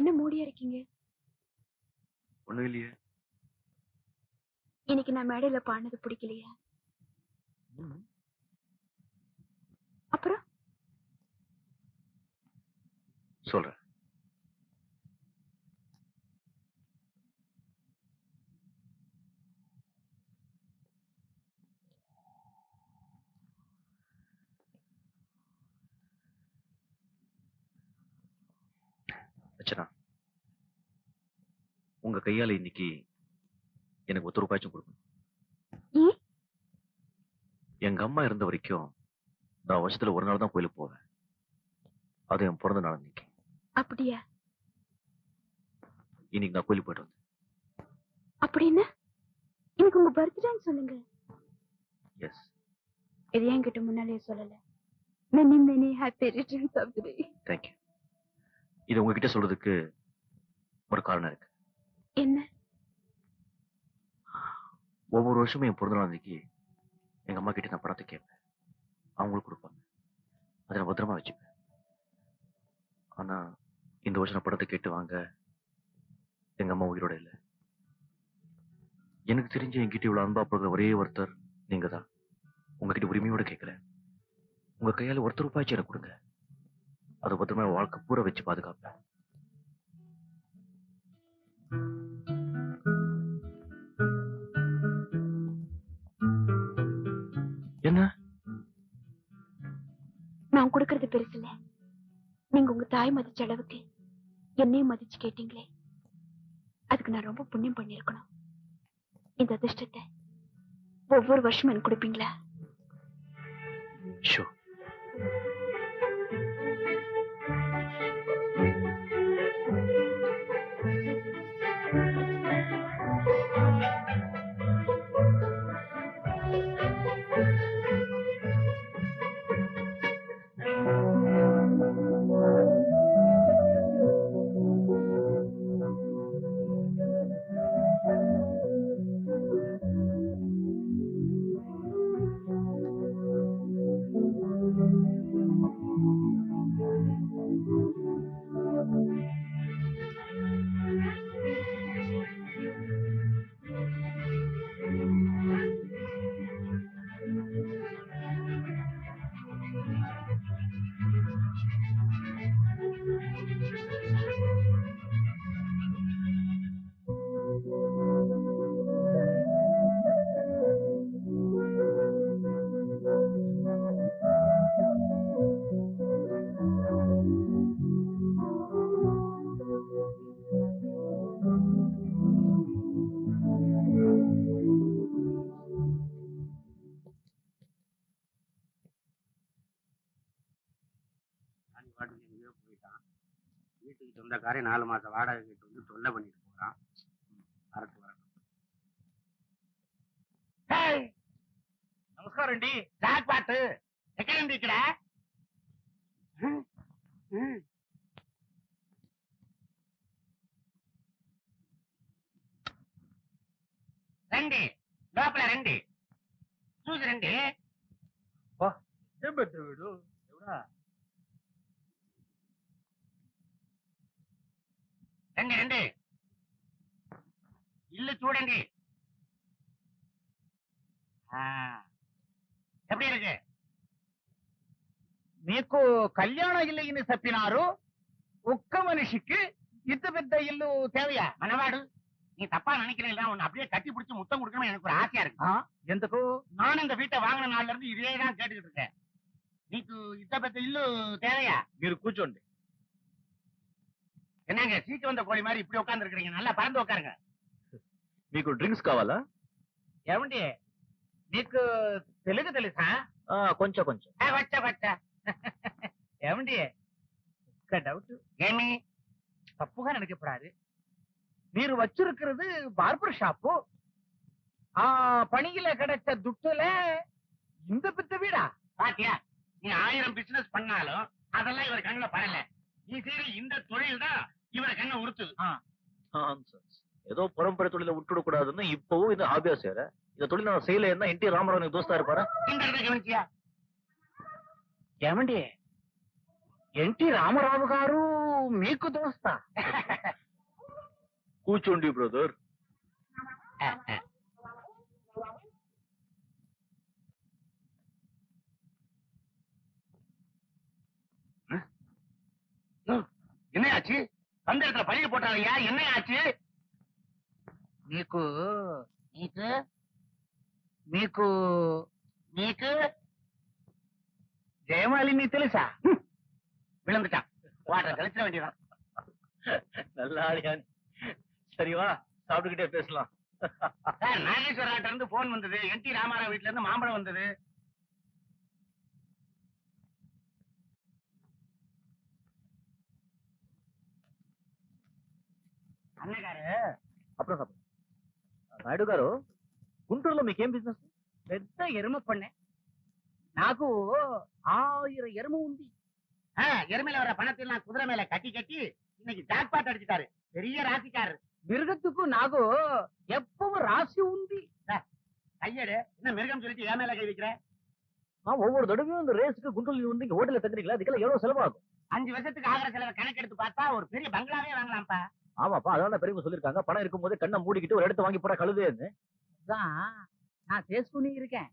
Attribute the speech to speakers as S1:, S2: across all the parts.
S1: என்ன மூடியா இருக்கீங்க?
S2: ஒண்ணும் இல்லையே.
S1: இன்னைக்கு நான் மேடையில பாடினது பிடிக்கலையா. அப்புறம்?
S2: சொல்றேன். அச்சனா உங்க கையால இன்னைக்கு எனக்கு ஒத்து ரூபாய்ச்சும் கொடுக்கணும்? எங்க அம்மா இருந்த வரைக்கும் நான் வருஷத்துல ஒரு நாள் தான் கோயிலுக்கு போவேன். அது என் பிறந்த நாள் இன்னைக்கு
S1: அப்படியா?
S2: இன்னைக்கு நான் கோயிலுக்கு போயிட்டு வந்தேன்.
S1: அப்படின்னு எனக்கு உங்க பர்த்டேன்னு சொல்லுங்க.
S2: எஸ்
S1: இது என்கிட்ட முன்னாலேயே சொல்லல. Many many happy returns of the day
S2: thank you இது உங்ககிட்ட சொல்றதுக்கு ஒரு காரணம் இருக்கு.
S1: என்ன?
S2: ஒவ்வொரு வருஷமும் என் பிறந்த நாள் அன்னைக்கு எங்க அம்மா கிட்ட நான் பணத்தை கேட்பேன். அவங்களுக்கு கொடுப்பாங்க அதை நான் பத்திரமா வச்சுப்பேன். ஆனா இந்த வருஷம் நான் பணத்தை கேட்டு வாங்க எங்க அம்மா உயிரோட இல்லை. எனக்கு தெரிஞ்சு என்கிட்ட இவ்வளவு அன்பா பழகுற ஒரே ஒருத்தர் நீங்க தான் உங்ககிட்ட உரிமையோட கேட்கிறேன் உங்க கையால ஒருத்தர் ரூபாய்ச்சி எனக்கு கொடுங்க. அதை பத்திரமா வாழ்க்கை பூரா வச்சு பாதுகாப்பேன். என்ன?
S1: நான் கொடுக்கறது பெருசு இல்ல. நீங்க உங்க தாய் மதிச்ச அளவுக்கு என்னையும் மதிச்சு கேட்டீங்களே. அதுக்கு நான் ரொம்ப புண்ணியம் பண்ணிருக்கணும் இந்த அதிர்ஷ்டத்தை ஒவ்வொரு வருஷமும் எனக்கு கொடுப்பீங்களா?
S2: ஷோ.
S3: மாசம் நாலு மாசம் வாடகை கேட்டு வந்து தொல்லை பண்ணிட்டு போறான். வரட்டு வரட்டும் நமஸ்காரம் டி. ஜாக் பாட்டு எக்கடம் இருக்கிற? ரெண்டு லோப்பல ரெண்டு. ஜூஸ் ரெண்டு. ஓ ஏன் வீடு? எவ்வளோ? రండి రండి ఇల్లు చూడండి ఆ, எப்படி இருக்கு
S4: మీకు కళ్యాణ ఇల్లు ఇన్ని చెప్పినారు ఒక్క మనిషికి ఇంత పెద్ద ఇల్లు తేవయా
S3: மனவாடு நீ தப்பா நினைக்கிறீங்களா உன்னை அப்படியே கட்டி பிடிச்சு முத்தம் கொடுக்கணும் எனக்கு ஒரு ஆசையா இருக்கு
S4: ఆ, ఎందుకు
S3: நானும் இந்த வீட்டை வாங்கின நாள்ல இருந்து இதே தான் கேட்டுக்கிட்டு இருக்கேன் నీకు ఇంత పెద్ద ఇల్లు తేవయా
S4: మీరు కూర్చోండి
S3: என்னங்க சீட்டு வந்த கோழி மாதிரி இப்படி உட்கார்ந்து இருக்கீங்க நல்லா பறந்து உட்காருங்க.
S2: మీకు డ్రింక్స్ కావాలా
S4: ఏమండి మీకు తెలుగు తెలుసా
S2: కొంచెం కొంచెం
S3: వచ్చా వచ్చా
S4: ఏమండి ఒక్క డౌట్
S3: ఏమి
S4: తప్పుగా నడికపడాలి வச்சிருக்கிறது பார்பர் ஷாப்பு பணியில கிடைச்ச துட்டுல இந்த பித்த வீடா?
S3: பாத்தியா நீ ஆயிரம் பிசினஸ் பண்ணாலும் அதெல்லாம் இவர் கண்ணுல பரல நீ சரி இந்த தொழில் தான் இவர கண்ணை உறுத்துது
S2: Nonsense. ஏதோ பரம்பரை தொழில விட்டுட கூடாதுன்னு இப்பவும் இந்த ஆபியா சேர இந்த தொழில் நான் செய்யல என் டி ராமராவனுக்கு தோஸ்தா இருப்பாரு
S3: இந்த இடத்த கவனிச்சியா
S4: ఏమండి ఎన్టీ రామారావు గారు మీకు దోస్తా
S5: కూర్చోండి బ్రదర్
S3: என்ன ஆச்சு பந்தயத்துல பழிய போட்டாலையா என்ன ஆச்சு
S4: మీకు మీకు మీకు మీకు జయమాలిని తెలుసా
S3: விழுந்துட்டான் வாட்டர் கழிச்சிட வேண்டியதான்
S5: நல்ல ஆளியா சரி வா சாப்பிட்டுக்கிட்டே பேசலாம்
S3: சார் நாகேஸ்வராட்ட இருந்து போன் வந்தது என் டி ராமாராவ் வீட்ல இருந்து மாம்பழம் வந்தது అన్నగారు
S5: అప్పుడు నాయుడు గారు గుంటూరులో మీకేం బిజినెస్
S4: పెద్ద ఎరుమ పండే నాకు
S3: ఆయిర ఎరుమ வர பணத்தை நான் குதிரை மேல கட்டி கட்டி இன்னைக்கு ஜாக்பாட் அடிச்சுட்டாரு. பெரிய ராசிக்காரு
S4: மிருகத்துக்கும் நாகோ எப்பவும் ராசி உந்தி
S3: கையடு. என்ன மிருகம் சொல்லிட்டு ஏன் மேல கை
S5: வைக்கிறேன் ஒவ்வொரு தடவையும் இந்த ரேஸுக்கு குண்டல் வந்து இங்க ஹோட்டல தங்குறீங்களா? அதுக்கெல்லாம் எவ்வளவு செலவாகும்?
S3: அஞ்சு வருஷத்துக்கு ஆகிற செலவை கணக்கெடுத்து பார்த்தா ஒரு பெரிய பங்களாவே வாங்கலாம்ப்பா.
S5: ஆமாப்பா அதான் பெரியவங்க சொல்லியிருக்காங்க. பணம் இருக்கும்போது கண்ணை மூடிக்கிட்டு ஒரு இடத்த வாங்கி போட கழுதுன்னு.
S4: தான் நான் சேஸ் பண்ணி இருக்கேன்.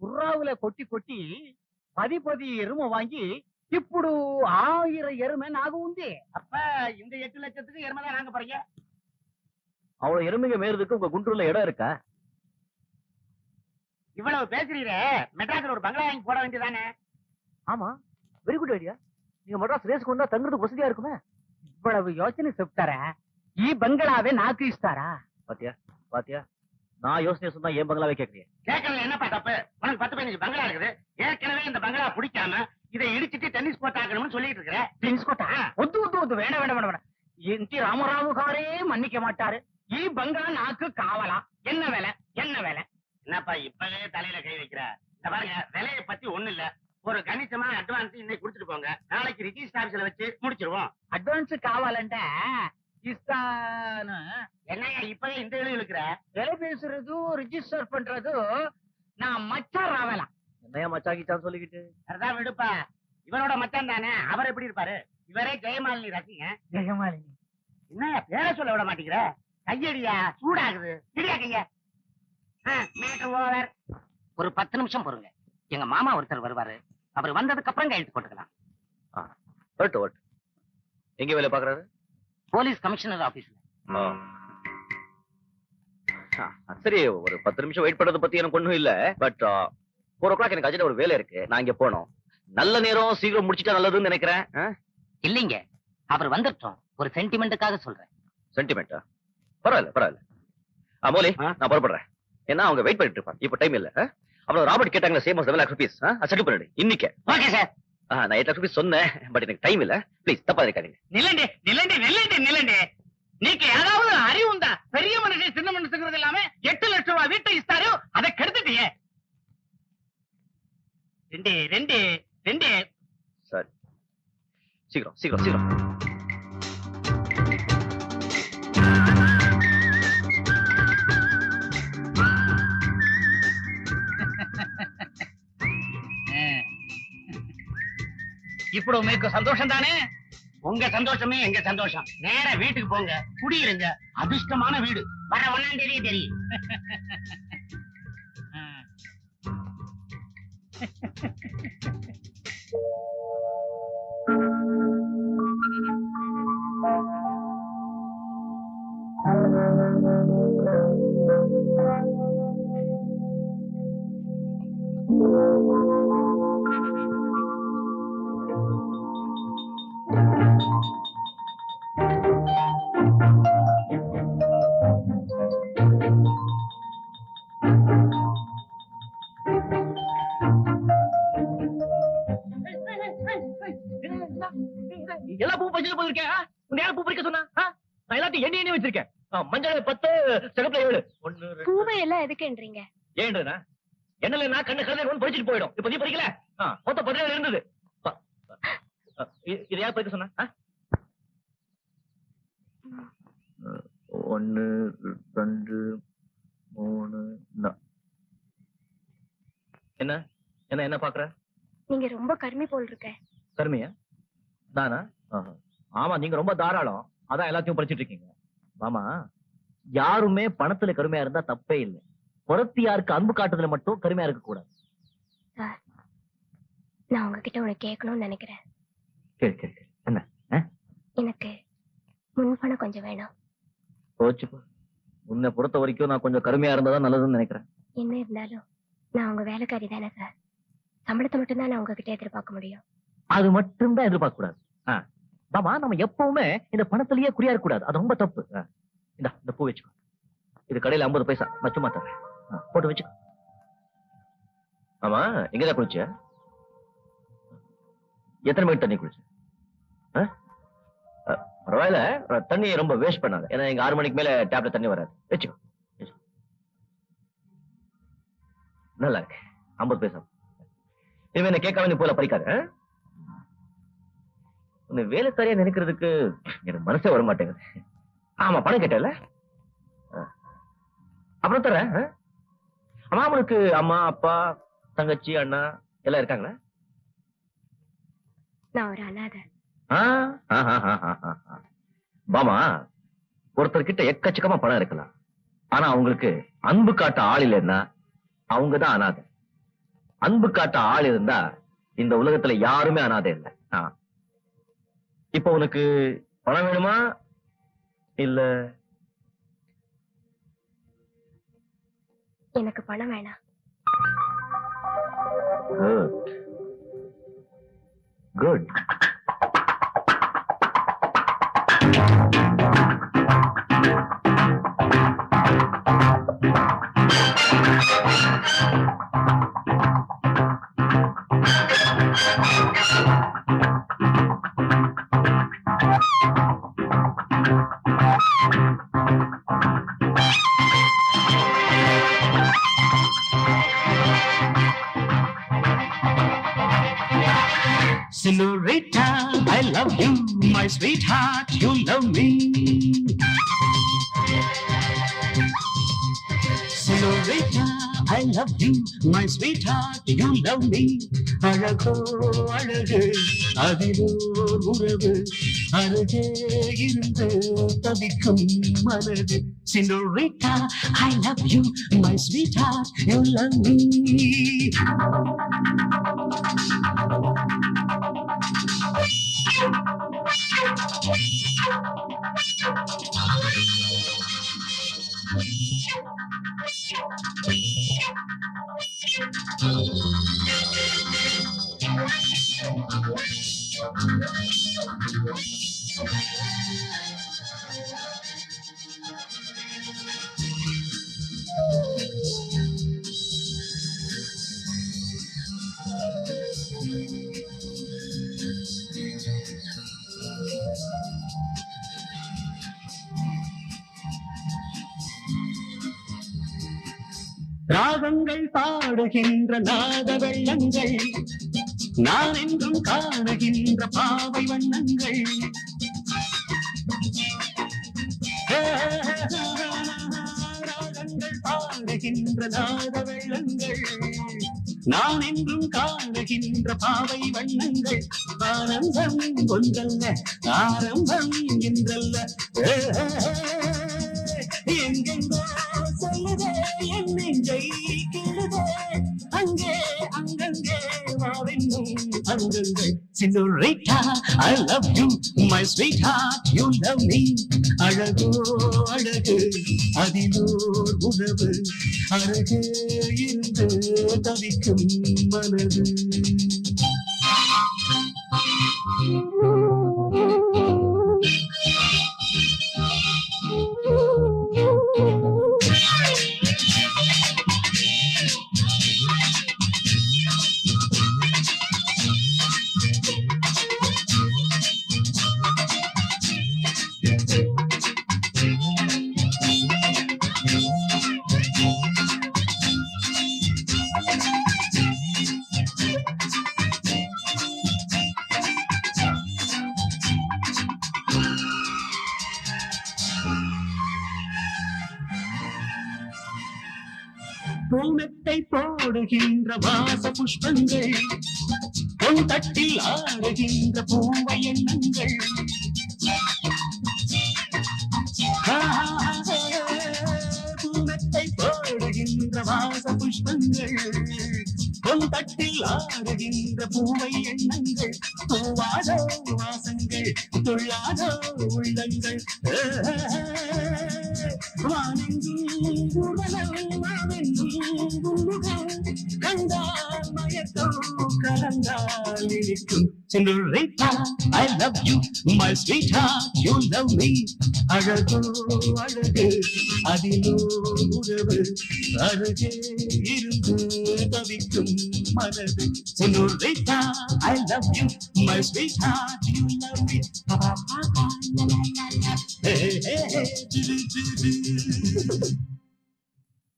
S4: குர்ராவுல கொட்டி கொட்டி பதி பதி எருமை வாங்கி இப்படு ஆயிரம் எருமை நாக உந்தி.
S3: அப்ப இந்த எட்டு லட்சத்துக்கு எருமை தான் நாங்க போறீங்க?
S5: அவ்வளவு எருமைங்க மேறதுக்கு உங்க குண்டூர்ல இடம் இருக்கா?
S3: இவ்வளவு பேசுறீரே. மெட்ராஸ்ல ஒரு பங்களா வாங்கி போட வேண்டியதானே?
S5: ஆமா. Very good idea. நீங்க மெட்ராஸ் ரேஸ்க்கு வந்தா தங்குறதுக்கு வசதியா இருக்குமே?
S4: இவ்வளவு யோசனை ಸಿಗ್ತಾರ ಈ ಬಂಗಳಾವೇ ನಾಲ್ಕು ಇಷ್ಟಾರಾ
S5: பாத்தியா? பாத்தியா? நான் யோசனை சொன்னா ஏன் பங்களாவே கேக்குறீங்க
S3: கேட்கறதுல என்னப்பா தப்பு? உனக்கு பத்து பதினஞ்சு பங்களா இருக்குது. ஏற்கனவே இந்த பங்களா பிடிக்காம இதை இடிச்சிட்டு டென்னிஸ் கோர்ட் ஆக்கணும்னு சொல்லிட்டு இருக்கிற.
S4: டென்னிஸ் கோட்டா ஒத்து ஒத்து ஒத்து. வேண வேண வேண என்டி ராமராவு காரே மன்னிக்க மாட்டாரு. ஈ பங்களா நாக்கு காவலா? என்ன வேலை? என்ன வேலை?
S3: என்னப்பா இப்பவே தலையில கை வைக்கிற? பாருங்க விலையை பத்தி ஒண்ணு இல்ல. ஒரு கணிசமான அட்வான்ஸ் இன்னைக்கு குடுத்துட்டு போங்க. நாளைக்கு ரிஜிஸ்டர் ஆபீஸ்ல வச்சு முடிச்சிருவோம்.
S4: அட்வான்ஸ் காவாலண்டா?
S3: என்னையா இப்பவே இந்த எழுதி இருக்கிற
S4: விலை பேசுறதும் ரிஜிஸ்டர் பண்றதும் நான் மச்சான் ராவலாம்.
S5: என்னையா மச்சா கிச்சான் சொல்லிக்கிட்டு?
S3: அதான் விடுப்பா. இவனோட மச்சான் தானே? அவர் எப்படி இருப்பாரு? இவரே ஜெயமாலினி ரசிங்க.
S4: ஜெயமாலினி.
S3: என்ன பேர சொல்ல விட மாட்டேங்கிற? கையடியா? சூடாகுது. இடியா கையா? ஒரு பத்து நிமிஷம் பொறுங்க. எங்க மாமா ஒருத்தர் வருவாரு. அவர் வந்ததுக்கு அப்புறம் கையெழுத்து போட்டுக்கலாம்
S5: வரட்டும் வரட்டும். எங்க வேலை பாக்குறாரு
S3: போலீஸ் கமிஷனர் ஆபீஸ்ல.
S5: சரி ஒரு பத்து நிமிஷம் வெயிட் பண்றத பத்தி எனக்கு ஒண்ணும் இல்ல. பட் ஃபோர் ஓ கிளாக் எனக்கு அர்ஜென்ட் ஒரு வேலை இருக்கு. நான் இங்க போகணும். நல்ல நேரம் சீக்கிரம் முடிச்சிட்டா நல்லதுன்னு நினைக்கிறேன்.
S3: இல்லைங்க. அவர் வந்துட்டோம். ஒரு சென்டிமெண்ட்டுக்காக சொல்றேன்.
S5: சென்டிமெண்டா பரவாயில்ல பரவாயில்ல. ஆ மோலி? நான் புறப்படுறேன். ஏன்னா அவங்க வெயிட் பண்ணிட்டு இருப்பாங்க. இப்ப டைம் இல்ல? அப்புறம் ராபர்ட் கேட்டாங்க சேம் செவன் லாக் ருபீஸ் இன்னைக்கு.
S3: ஓகே
S5: நான் எயிட் லாக் ருபீஸ் சொன்னேன் பட் எனக்கு டைம் இல்ல. பிளீஸ் தப்பா இருக்காதீங்க
S4: நிலண்டே நிலண்டே நிலண்டே நிலண்டே நீக்கு ஏதாவது அறிவு உண்டா? பெரிய மனுஷன் சின்ன மனுஷங்கிறது இல்லாம எட்டு லட்சம் ரூபாய் வீட்டை இஸ்தாரு அதை கெடுத்துட்டியே ரெண்டே ரெண்டு ரெண்டு.
S5: சாரி. சீக்கிரம் சீக்கிரம் சீக்கிரம்.
S4: ఇప్పుడు మీకు సంతోషం தானே
S3: உங்க சந்தோஷமே எங்க சந்தோஷம் நேரா வீட்டுக்கு போங்க குடியிருங்க அதிர்ஷ்டமான வீடு வர ஒன்னாம் தேதியே தெரியும்
S5: எல்லா மஞ்சள் பத்து சிகப்புல ஏழு. ஒண்ணு
S1: பூவை எல்லாம் எதுக்குன்றீங்க?
S5: ஏழுனா எண்ணல நான் கண்ணு கலந்து ஒன்று பறிச்சுட்டு போயிடும். இப்ப நீ பறிக்கல ஆ, மொத்தம் பதினேழு இருந்தது. இதை யார் பறிக்க சொன்னா? ஒன்னு ரெண்டு மூணு நா- என்ன? என்ன என்ன பாக்குற?
S1: நீங்க ரொம்ப கருமி போல் இருக்க
S5: கருமையா? தானா ஆஹா. ஆமா நீங்க ரொம்ப தாராளம். அதான் எல்லாத்தையும் படிச்சிட்டு இருக்கீங்க. மாமா யாருமே பணத்துல கருமையா இருந்தா தப்பே இல்லை. புறத்தியாருக்கு அன்பு காட்டுறதுல மட்டும் கருமையா இருக்க கூடாது.
S1: நான் உங்ககிட்ட ஒண்ணு கேட்கணும்னு நினைக்கிறேன்.
S5: சரி சரி சரி என்ன?
S1: எனக்கு முன்பணம் கொஞ்சம் வேணும்.
S5: உன்னை பொறுத்த வரைக்கும் நான் கொஞ்சம் கருமையா இருந்தாதான் நல்லதுன்னு நினைக்கிறேன்.
S1: என்ன இருந்தாலும் நான் உங்க வேலைக்காரி தானே சார். சம்பளத்தை மட்டும் தான் நான் உங்ககிட்ட எதிர்பார்க்க முடியும்.
S5: அது மட்டும் தான் எதிர்பார்க்க கூடாது. ஆ. மாமா நம்ம எப்பவுமே இந்த பணத்திலேயே குறியா கூடாது. அது ரொம்ப தப்பு. இந்த இந்த பூ வச்சுக்கோ. இது கடையில 50 பைசா. நான் சும்மா தரேன். போட்டு வச்சுக்கோ. ஆமா எங்கதான் குளிச்ச? எத்தனை மணிக்கு தண்ணி குளிச்ச? பரவாயில்ல. தண்ணி ரொம்ப வேஸ்ட் பண்ணாங்க ஏன்னா எங்க ஆறு மணிக்கு மேல டேப்ல தண்ணி வராது. வச்சுக்கோ. நல்லா இருக்கு. 50 பைசா. இனிமே என்ன கேட்காம நீ போல பறிக்காத ஆ? உன்னை வேலைக்காரியா நினைக்கிறதுக்கு எனக்கு மனசே வர மாட்டேங்குது ஆமா பணம் கேட்டல அப்புறம் தரேன் ஆ? அம்மா அப்பா தங்கச்சி அண்ணா எல்லாம் இருக்காங்களா?
S1: நான் ஒரு அனாதை.
S5: பாமா ஒருத்தர் கிட்ட எக்கச்சக்கமா பணம் இருக்கலாம். ஆனா அவங்களுக்கு அன்பு காட்ட ஆள் இல்லைன்னா அவங்கதான் அனாதை. அன்பு காட்ட ஆள் இருந்தா இந்த உலகத்துல யாருமே அனாதை இல்லை. இப்ப உனக்கு பணம் வேணுமா? இல்ல.
S1: எனக்கு பணம் வேணாம்.
S5: Good good
S6: Senorita, I love you, my sweetheart, you love me. அழகோ அழகு அதிலோ உறவு அருகே இருந்து தவிக்கும் மனது Senorita, I love you, my sweetheart, you love me. Thank you. ராகங்கள் பாடுகின்ற நாத வெள்ளங்கள் நான் என்றும் காணுகின்ற பாவை வண்ணங்கள். ராகங்கள் பாடுகின்ற நாத வெள்ளங்கள் நான் என்றும் காணுகின்ற பாவை வண்ணங்கள். ஆனந்தம் ஒன்றல்ல ஆரம்பம் என்றல்ல. எங்கெங்கோ என் நெஞ்சை கேளுதே அங்கே அங்கங்கே வாவென்னும் அங்கங்கள் Senorita, I love you, my sweetheart, you love me. அழகோ அழகு அதிலோர் உறவு அழகு இருந்து தவிக்கும் மனது. பூனத்தை போடுகின்ற வாச புஷ்பங்கள் பொன் தட்டில் ஆடுகின்ற பூவை எண்ணங்கள். பூனத்தை போடுகின்ற வாச புஷ்பங்கள் பொன் தட்டில் ஆடுகின்ற பூவை எண்ணங்கள். பூவாதோ வாசங்கள் துள்ளாதோ உள்ளங்கள். வானெங்கும் ஊர்வலம், கண்டால் மயக்கம் கலந்தால் இனிக்கும் senorita I love you my sweetheart you love me அழகோ அழகு அதிலோ உறவு அழகே இருந்து தவிக்கும் மனது senorita I love you my sweetheart you love me Hey, hey, hey, hey, hey, hey, hey, hey.